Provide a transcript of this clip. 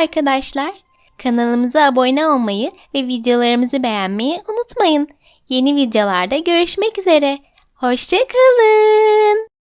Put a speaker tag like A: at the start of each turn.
A: arkadaşlar. Kanalımıza abone olmayı ve videolarımızı beğenmeyi unutmayın. Yeni videolarda görüşmek üzere. Hoşçakalın.